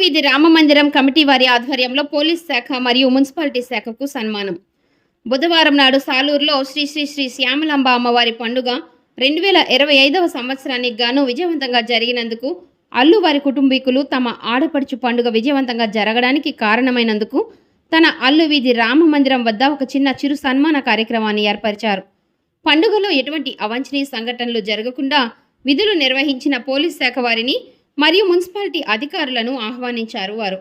వీధి రామమందిరం కమిటీ వారి ఆధ్వర్యంలో పోలీస్ శాఖ మరియు మున్సిపాలిటీ శాఖకు సన్మానం. బుధవారం నాడు సాలూరులో శ్రీ శ్రీ శ్రీ శ్యామలాంబ అమ్మవారి పండుగ రెండు వేల ఇరవై ఐదవ సంవత్సరానికి గాను విజయవంతంగా జరిగినందుకు అల్లు వారి కుటుంబీకులు తమ ఆడపడుచు పండుగ విజయవంతంగా జరగడానికి కారణమైనందుకు తన అల్లు వీధి రామ మందిరం వద్ద ఒక చిన్న చిరు సన్మాన కార్యక్రమాన్ని ఏర్పరిచారు. పండుగలో ఎటువంటి అవాంఛనీయ సంఘటనలు జరగకుండా విధులు నిర్వహించిన పోలీస్ శాఖ వారిని మరియు మున్సిపాలిటీ అధికారులను ఆహ్వానించారు వారు.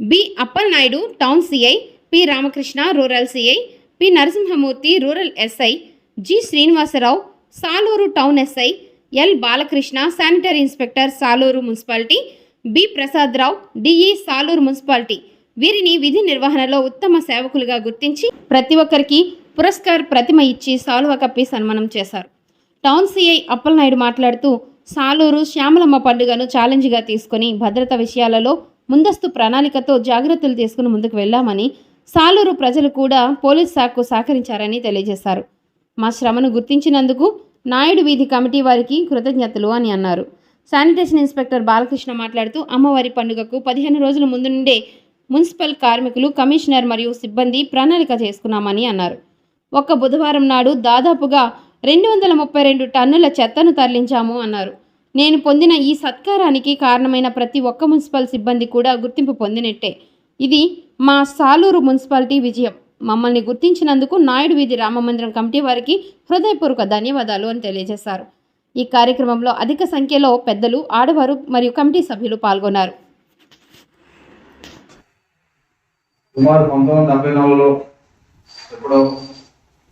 B. Appalanaidu town CI P. Ramakrishna rural CI P. Narasimhamurthy rural SI G. Srinivasarao Saluru town SI L. Balakrishna sanitary inspector Saluru municipality B. Prasadarao DE Saluru municipality. వీరిని విధి నిర్వహణలో ఉత్తమ సేవకులుగా గుర్తించి ప్రతి ఒక్కరికి పురస్కార్ ప్రతిమ ఇచ్చి సాలువ కప్పి సన్మానం చేశారు. టౌన్ సిఐ అప్పలనాయుడు మాట్లాడుతూ సాలూరు శ్యామలమ్మ పండుగను ఛాలెంజ్గా తీసుకుని భద్రత విషయాలలో ముందస్తు ప్రణాళికతో జాగ్రత్తలు తీసుకుని ముందుకు వెళ్ళామని సాలూరు ప్రజలు కూడా పోలీస్ శాఖకు సహకరించారని తెలియజేశారు. మా శ్రమను గుర్తించినందుకు నాయుడు వీధి కమిటీ వారికి కృతజ్ఞతలు అని అన్నారు. శానిటేషన్ ఇన్స్పెక్టర్ బాలకృష్ణ మాట్లాడుతూ అమ్మవారి పండుగకు పదిహేను రోజుల ముందు నుండే మున్సిపల్ కార్మికులు కమిషనర్ మరియు సిబ్బంది ప్రణాళిక చేసుకున్నామని అన్నారు. ఒక్క బుధవారం నాడు దాదాపుగా రెండు వందల ముప్పై రెండు టన్నుల చెత్తను తరలించాము అన్నారు. నేను పొందిన ఈ సత్కారానికి కారణమైన ప్రతి ఒక్క మున్సిపల్ సిబ్బంది కూడా గుర్తింపు పొందినట్టే. ఇది మా సాలూరు మున్సిపాలిటీ విజయం. మమ్మల్ని గుర్తించినందుకు నాయుడు వీధి రామమందిరం కమిటీ వారికి హృదయపూర్వక ధన్యవాదాలు అని తెలియజేశారు. ఈ కార్యక్రమంలో అధిక సంఖ్యలో పెద్దలు ఆడవారు మరియు కమిటీ సభ్యులు పాల్గొన్నారు. సుమారు పంతొమ్మిది వందల డెబ్బై నాలుగులో ఎప్పుడో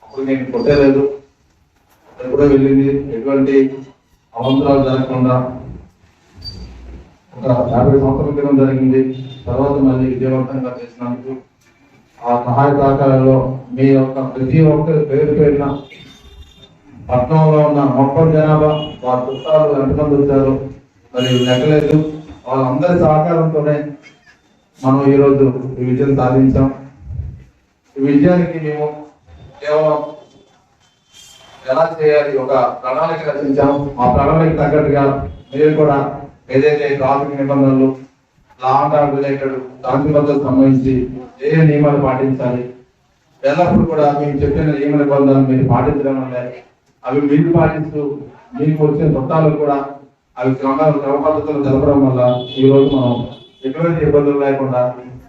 అప్పుడు నేను కొట్టలేదు. ఎప్పుడో వెళ్ళింది. ఎటువంటి అవంతరాలు జరగకుండా ఒక యాభై సంవత్సరాల క్రితం జరిగింది. తర్వాత మళ్ళీ విజయవంతంగా చేసినందుకు ఆ సహాయ సహకారాల్లో మీ యొక్క ప్రతి ఒక్కరి పేరు పేరిన పట్టణంలో ఉన్న మొత్తం జనాభా వారి చుట్టాలు ఎంతమంది వచ్చారు మరి లెక్కలేదు. వాళ్ళందరి సహకారంతోనే మనం ఈరోజు ఈ విజయం సాధించాం. ఈ విజయానికి మేము కేవలం ఎలా చేయాలి? ఒక ప్రణాళిక రచించాం. ఆ ప్రణాళిక తగ్గట్టుగా మీరు కూడా ఏదైతే ట్రాఫిక్ నిబంధనలు లా అండ్ ఆర్డర్ రిలేటెడ్ శాంతి భద్రతకు సంబంధించి ఏ నియమాలు పాటించాలి? ఎల్లప్పుడూ కూడా మేము చెప్పిన నియమ నిబంధనలు మీరు పాటించడం వల్ల అవి మీరు పాటిస్తూ మీకు వచ్చిన చుట్టాలు కూడా అవి క్రమ క్రమ పద్ధతులు జరపడం వల్ల ఈ రోజు మనం ఎటువంటి ఇబ్బందులు లేకుండా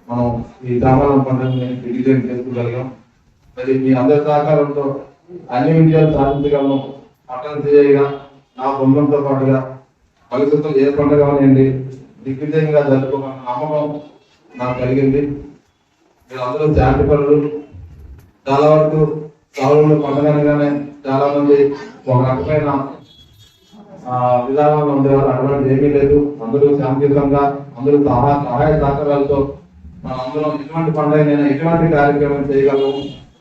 మనం ఈ గ్రామాల పండుగని విజయం చేసుకోగలిగాం. మరి మీ అందరి సహకారంతో అన్ని విజయాలు సాధించగలను. పట్టణ చేయగా నా బృందంతో పాటుగా భవిష్యత్తులో ఏ పండుగ అనేది దిగ్విజయంగా జరుపుకోగల నమ్మకం నాకు కలిగింది. మీరు అందరూ శాంతి పనులు చాలా వరకు సాగులో పండుగనగానే చాలా మంది ఒక రకమైన ఆ, విధానంలో ఉండేవారు. అటువంటి ఏమీ లేదు. అందరూ శాంతియుతంగా అందరూ సహాయ సహాయ సహకారాలతో మనం అందరం ఎటువంటి పండుగనైనా ఎటువంటి కార్యక్రమం చేయగలము.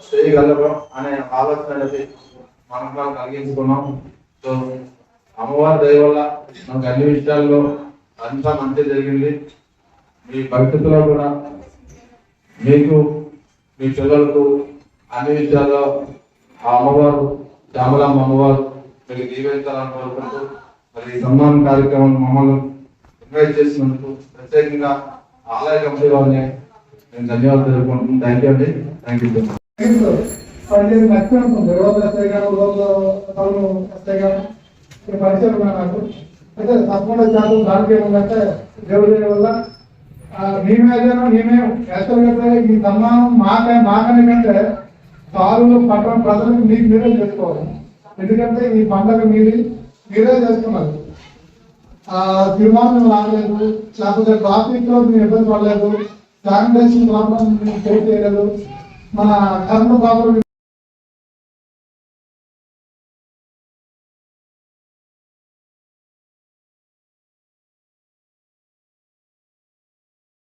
చేయగలరు అనే ఆలోచన అనేది మనం కలిగించుకున్నాం. సో అమ్మవారి దయ వల్ల మనకు అన్ని విషయాల్లో అంతా మంచి జరిగింది. మీ భవిష్యత్తులో కూడా మీకు మీ పిల్లలకు అన్ని విషయాల్లో ఆ అమ్మవారు శ్యామలమ్మ అమ్మవారు మీకు దీవించాలని కోరుకుంటూ మరి ఈ సన్మాన కార్యక్రమం మమ్మల్ని ఇన్వైట్ చేసినందుకు ప్రత్యేకంగా ఆలయ కమిటీ వారిని నేను ధన్యవాదాలు తెలుపుకుంటున్నాను. థ్యాంక్ యూ అండి. థ్యాంక్ యూ పనిచేసి మచ్ పదిహేను ఉంటుంది రోజు వస్తాయి కానీ రోజు టౌన్ వస్తాయి కానీ ఇక్కడ పరిచయం నాకు. అయితే తప్పకుండా చాలు దానికి ఏముందంటే దేవుడి వల్ల ఆ, మేమే అదేనో మేమే యాక్చువల్గా ఈ సన్మానం మాకే మాకనే కంటే సారు పట్టణ ప్రజలకు మీకు మీరే చేసుకోవాలి. ఎందుకంటే ఈ పండగ మీది మీరే చేస్తున్నారు ఆ తీర్మానం రాలేదు. లేకపోతే ట్రాఫిక్లో మీరు ఇబ్బంది పడలేదు. శానిటైజేషన్ ప్రాబ్లం మీరు చేయలేదు. మన కర్మ బాబు